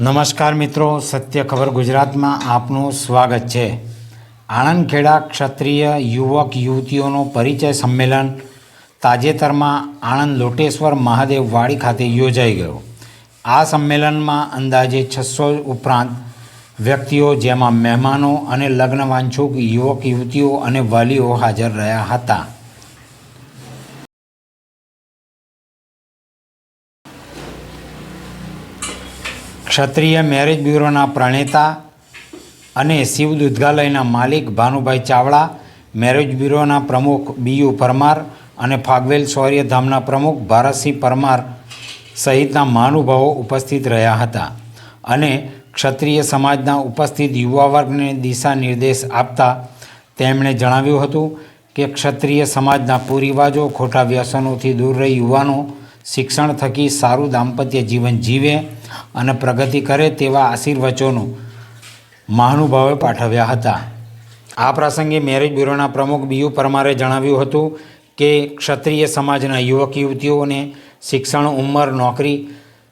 નમસ્કાર મિત્રો, સત્ય ખબર ગુજરાતમાં આપનું સ્વાગત છે. આણંદ ખેડા ક્ષત્રિય યુવક યુવતીઓનો પરિચય સંમેલન તાજેતરમાં આણંદ લોટેશ્વર મહાદેવ વાડી ખાતે યોજાઈ ગયો. આ સંમેલનમાં અંદાજે છસો ઉપરાંત વ્યક્તિઓ, જેમાં મહેમાનો અને લગ્નવાંછુક યુવક યુવતીઓ અને વાલીઓ હાજર રહ્યા હતા. ક્ષત્રિય મેરેજ બ્યુરોના પ્રણેતા અને શિવ દૂધગાલયના માલિક ભાનુભાઈ ચાવડા મેરેજ બ્યુરોના પ્રમુખ બીયુ પરમાર અને ફાગવેલ શૌર્યધામના પ્રમુખ ભારતસિંહ પરમાર સહિતના મહાનુભાવો ઉપસ્થિત રહ્યા હતા અને ક્ષત્રિય સમાજના ઉપસ્થિત યુવા વર્ગને દિશા નિર્દેશ આપતા તેમણે જણાવ્યું હતું કે ક્ષત્રિય સમાજના કુરિવાજો ખોટા વ્યસનોથી દૂર રહી યુવાનો શિક્ષણ થકી સારું દાંપત્ય જીવન જીવે અને પ્રગતિ કરે તેવા આશીર્વચનો મહાનુભાવે પાઠવ્યા હતા. આ પ્રસંગે મેરેજ બ્યુરોના પ્રમુખ બીયુ પરમારે જણાવ્યું હતું કે ક્ષત્રિય સમાજના યુવક યુવતીઓને શિક્ષણ, ઉંમર, નોકરી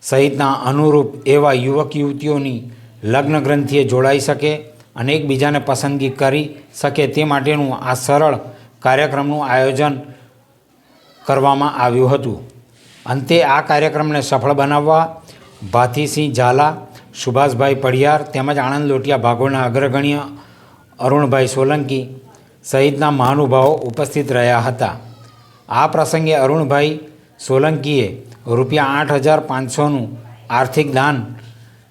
સહિતના અનુરૂપ એવા યુવક યુવતીઓની લગ્ન ગ્રંથિએ જોડાઈ શકે અને એકબીજાને પસંદગી કરી શકે તે માટેનું આ સરળ કાર્યક્રમનું આયોજન કરવામાં આવ્યું હતું. અંતે આ કાર્યક્રમને સફળ બનાવવા ભાથીસિંહ ઝાલા, સુભાષભાઈ પડિયાર તેમજ આણંદ લોટિયા ભાગોળના અગ્રગણ્ય અરુણભાઈ સોલંકી સહિતના મહાનુભાવો ઉપસ્થિત રહ્યા હતા. આ પ્રસંગે અરુણભાઈ સોલંકીએ રૂપિયા આઠ હજાર પાંચસોનું આર્થિક દાન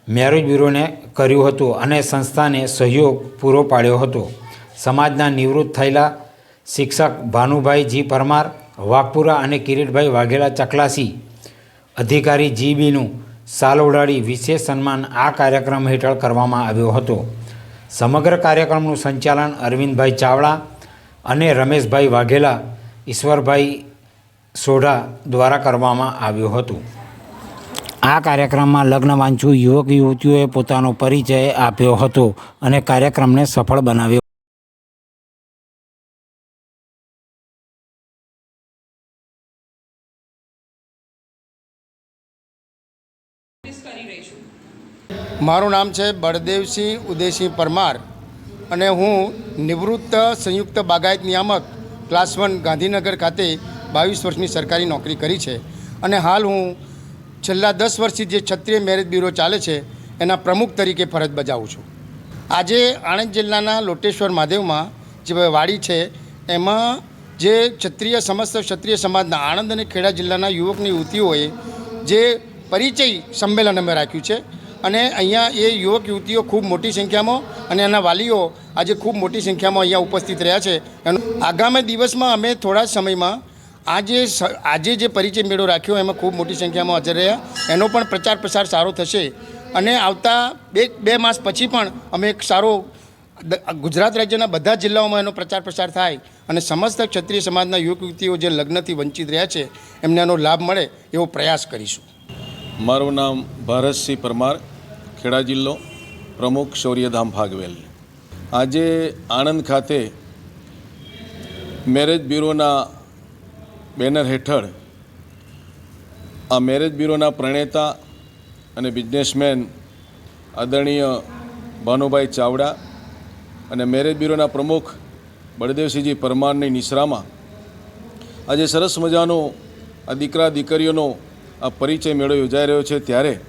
મેરેજ બ્યુરોને કર્યું હતું અને સંસ્થાને સહયોગ પૂરો પાડ્યો હતો. સમાજના નિવૃત્ત થયેલા શિક્ષક ભાનુભાઈ જી પરમાર, વાઘપુરા અને કિરીટભાઈ વાઘેલા ચકલાસી અધિકારી જીબીનું સાલ ઉડાડી વિશેષ સન્માન આ કાર્યક્રમ હેઠળ કરવામાં આવ્યો હતો. સમગ્ર કાર્યક્રમનું સંચાલન અરવિંદભાઈ ચાવડા અને રમેશભાઈ વાઘેલા, ઈશ્વરભાઈ સોઢા દ્વારા કરવામાં આવ્યું હતું. આ કાર્યક્રમમાં લગ્ન વાંચુ યુવક યુવતીઓએ પોતાનો પરિચય આપ્યો હતો અને કાર્યક્રમને સફળ બનાવ્યો મારું નામ છે બળદેવસિંહ ઉદયસિંહ પરમાર અને હું નિવૃત્ત સંયુક્ત બાગાયત નિયામક ક્લાસ વન ગાંધીનગર ખાતે બાવીસ વર્ષની સરકારી નોકરી કરી છે અને હાલ હું છેલ્લા દસ વર્ષથી જે ક્ષત્રિય મેરેજ બ્યુરો ચાલે છે એના પ્રમુખ તરીકે ફરજ બજાવું છું. આજે આણંદ જિલ્લાના લોટેશ્વર મહાદેવમાં જે વાડી છે એમાં જે ક્ષત્રિય સમસ્ત ક્ષત્રિય સમાજના આણંદ અને ખેડા જિલ્લાના યુવકની યુવતીઓએ જે પરિચય સંમેલન અમે રાખ્યું છે. અને અહીંયા એ યુવક, યુવતીઓ ખૂબ મોટી સંખ્યામાં અને એના વાલીઓ આજે ખૂબ મોટી સંખ્યામાં અહીંયા ઉપસ્થિત રહ્યા છે. એનું આગામી દિવસમાં અમે થોડા સમયમાં આજે આજે જે પરિચય મેળો રાખ્યો એમાં ખૂબ મોટી સંખ્યામાં હાજર રહ્યા. એનો પણ પ્રચાર પ્રસાર સારો થશે. અને આવતા બે બે માસ પછી પણ અમે એક સારો ગુજરાત રાજ્યના બધા જિલ્લાઓમાં એનો પ્રચાર પ્રસાર થાય અને સમસ્ત ક્ષત્રિય સમાજના યુવક, યુવતીઓ જે લગ્નથી વંચિત રહ્યા છે, એમને એનો લાભ મળે એવો પ્રયાસ કરીશું. મારું નામ ભારતસિંહ પરમાર, ખેડા જિલ્લો, પ્રમુખ શૌર્યધામ ભાગવેલ. આજે આણંદ ખાતે મેરેજ બ્યુરોના બેનર હેઠળ આ મેરેજ બ્યુરોના પ્રણેતા અને બિઝનેસમેન આદરણીય ભાનુભાઈ ચાવડા અને મેરેજ બ્યુરોના પ્રમુખ બળદેવસિંહજી પરમારની નિશ્રામાં આજે સરસ મજાનો આ દીકરા દીકરીઓનો આ પરિચય મેળો યોજાઈ રહ્યો છે ત્યારે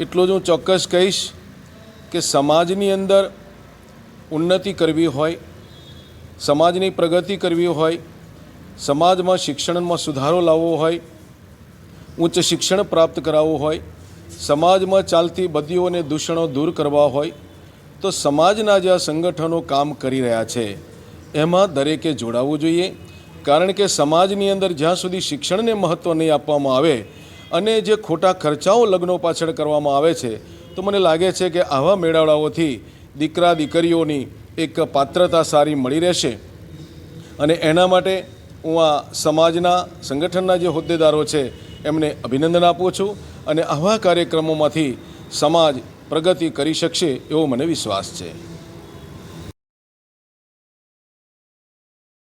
એટલું જ હું ચોક્કસ કહીશ કે સમાજની અંદર ઉન્નતિ કરવી હોય, સમાજની પ્રગતિ કરવી હોય, સમાજમાં શિક્ષણમાં સુધારો લાવવો હોય, ઉચ્ચ શિક્ષણ પ્રાપ્ત કરાવવું હોય, સમાજમાં ચાલતી બદીઓ અને દૂષણો દૂર કરવા હોય, તો સમાજના જે આ સંગઠનો કામ કરી રહ્યા છે, એમાં દરેકે જોડાવવું જોઈએ. કારણ કે સમાજની અંદર જ્યાં સુધી શિક્ષણને મહત્ત્વ નહીં આપવામાં આવે અને જે ખોટા ખર્ચાઓ લગ્નો પાછળ કરવામાં આવે છે, તો મને લાગે છે કે આવા મેળાવડાઓથી દીકરા દીકરીઓની એક પાત્રતા સારી મળી રહેશે. અને એના માટે હું આ સમાજના સંગઠનના જે હોદ્દેદારો છે, એમને અભિનંદન આપું છું અને આવા કાર્યક્રમોમાંથી સમાજ પ્રગતિ કરી શકશે એવો મને વિશ્વાસ છે.